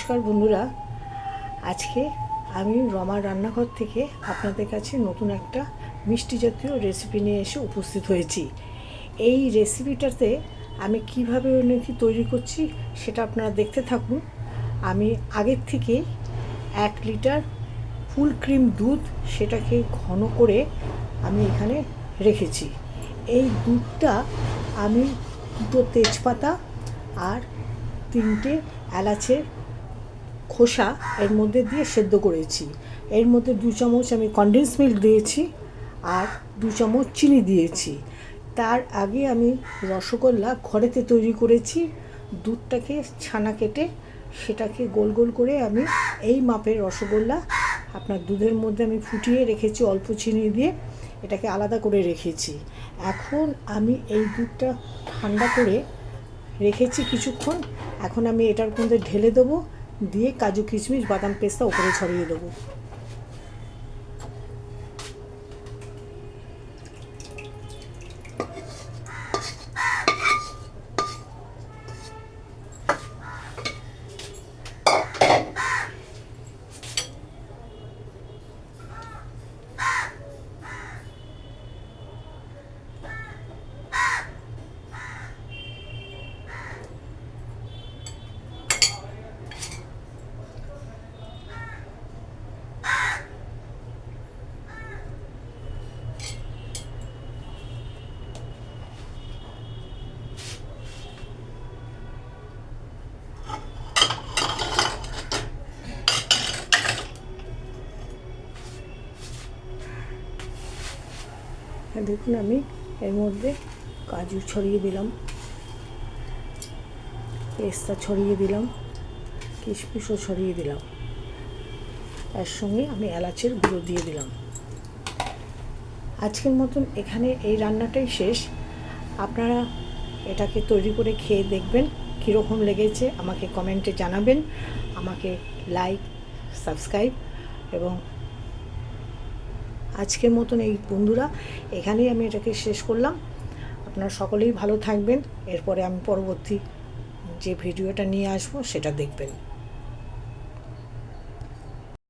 নমস্কার বন্ধুরা। আজকে আমি রমার রান্নাঘর থেকে আপনাদের কাছে নতুন একটা মিষ্টি জাতীয় রেসিপি নিয়ে এসে উপস্থিত হয়েছি। এই রেসিপিটাতে আমি কীভাবে নাকি তৈরি করছি সেটা আপনারা দেখতে থাকুন। আমি আগের থেকে এক লিটার ফুল ক্রিম দুধ সেটাকে ঘন করে আমি এখানে রেখেছি। এই দুধটা আমি দুটো তেজপাতা আর তিনটে এলাচের খোসা এর মধ্যে দিয়ে সেদ্ধ করেছি। এর মধ্যে দু চামচ আমি কনডেন্স মিল্ক দিয়েছি আর দু চামচ চিনি দিয়েছি। তার আগে আমি রসগোল্লা ঘরেতে তৈরি করেছি। দুধটাকে ছানা কেটে সেটাকে গোল গোল করে আমি এই মাপের রসগোল্লা আপনার দুধের মধ্যে আমি ফুটিয়ে রেখেছি অল্প চিনি দিয়ে, এটাকে আলাদা করে রেখেছি। এখন আমি এই দুধটা ঠান্ডা করে রেখেছি কিছুক্ষণ। এখন আমি এটার মধ্যে ঢেলে দেবো। দিয়ে কাজু কিশমিশ বাদাম পেস্তা ওপরে ছড়িয়ে দেবো। দেখুন আমি এর মধ্যে কাজু ছড়িয়ে দিলাম, পেস্তা ছড়িয়ে দিলাম, কিশমিশও ছড়িয়ে দিলাম। তার সঙ্গে আমি এলাচের গুঁড়ো দিয়ে দিলাম। আজকের মতন এখানে এই রান্নাটাই শেষ। আপনারা এটাকে তৈরি করে খেয়ে দেখবেন, কীরকম লেগেছে, আমাকে কমেন্টে জানাবেন। আমাকে লাইক, সাবস্ক্রাইব এবং আজকের মতন এই বন্ধুরা, এখানেই আমি এটাকে শেষ করলাম। আপনারা সকলেই ভালো থাকবেন। এরপরে আমি পরবর্তী যে ভিডিওটা নিয়ে আসব, সেটা দেখবেন।